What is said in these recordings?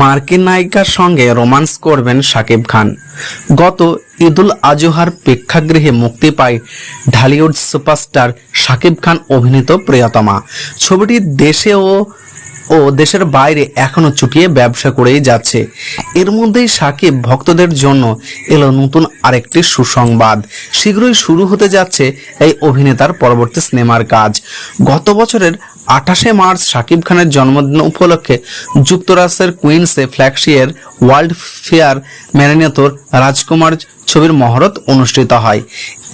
মার্কিন নায়িকার সঙ্গে রোমান্স করবেন শাকিব খান। গত ঈদুল আজহার প্রেক্ষাগৃহে মুক্তি পায় ঢালিউড সুপারস্টার শাকিব খান অভিনীত প্রিয়তমা। ছবিটি দেশে ও ও দেশের বাইরে এখনও চুটিয়ে ব্যবসা করেই যাচ্ছে। এর মধ্যেই সাকিব ভক্তদের জন্য এলো নতুন আরেকটি সুসংবাদ। শীঘ্রই শুরু হতে যাচ্ছে এই অভিনেতার পরবর্তী সিনেমার কাজ। গত বছরের আঠাশে মার্চ শাকিব খানের জন্মদিন উপলক্ষে যুক্তরাষ্ট্রের কুইন্সে ফ্ল্যাগশিয়ের ওয়ার্ল্ড ফেয়ার ম্যারিনেতর রাজকুমার ছবির মহরত অনুষ্ঠিত হয়।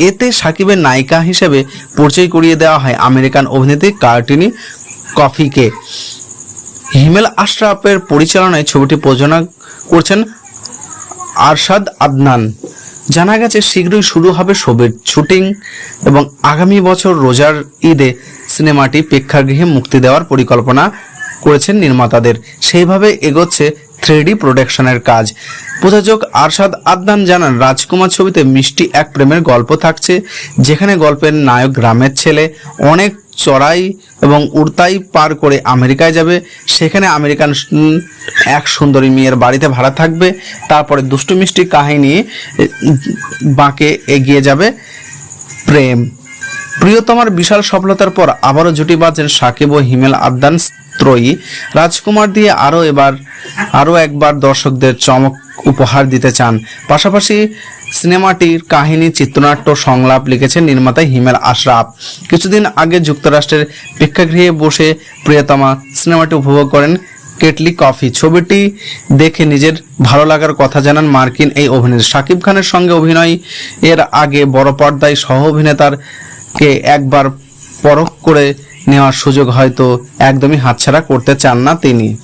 এতে সাকিবের নায়িকা হিসেবে পরিচয় করিয়ে দেওয়া হয় আমেরিকান অভিনেত্রী কার্টিনি কফিকে। হিমেল আশরাফের পরিচালনায় ছবিটি প্রযোজনা করছেন আরশাদ আদনান। জানা গেছে, শীঘ্রই শুরু হবে ছবির শুটিং এবং আগামী বছর রোজার ঈদে সিনেমাটি প্রেক্ষাগৃহে মুক্তি দেওয়ার পরিকল্পনা করেছেন নির্মাতাদের। সেইভাবে এগোচ্ছে থ্রিডি প্রোডাকশনের কাজ। প্রযোজক আরশাদ আদনান জানান, রাজকুমার ছবিতে মিষ্টি এক প্রেমের গল্প থাকছে, যেখানে গল্পের নায়ক গ্রামের ছেলে অনেক চড়াই এবং উড়তাই পার করে আমেরিকায় যাবে। সেখানে আমেরিকান এক সুন্দরী মেয়ের বাড়িতে ভাড়া থাকবে। তারপরে দুষ্টু মিষ্টি কাহিনী বাঁকে এগিয়ে যাবে প্রেম। প্রিয়তমার বিশাল সফলতার পর আবারও জুটি বাঁধছেন সাকিব ও হিমেল আদনান ত্রয়ী। রাজকুমার দিয়ে আরও এবার আরও একবার দর্শকদের চমক উপহার দিতে চান। পাশাপাশি সিনেমাটির কাহিনী, চিত্রনাট্য, সংলাপ লিখেছেন নির্মাতা হিমেল আশরাফ। কিছুদিন আগে যুক্তরাষ্ট্রের প্রেক্ষাগৃহে বসে প্রিয়তমা সিনেমাটি উপভোগ করেন কেটলি কফি। ছবিটি দেখে নিজের ভালো লাগার কথা জানান মার্কিন এই অভিনেতা। শাকিব খানের সঙ্গে অভিনয় এর আগে বড় পর্দায় সহ অভিনেতার কে একবার পরখ করে নেওয়ার সুযোগ হয়তো একদমই হাতছাড়া করতে চান না তিনি।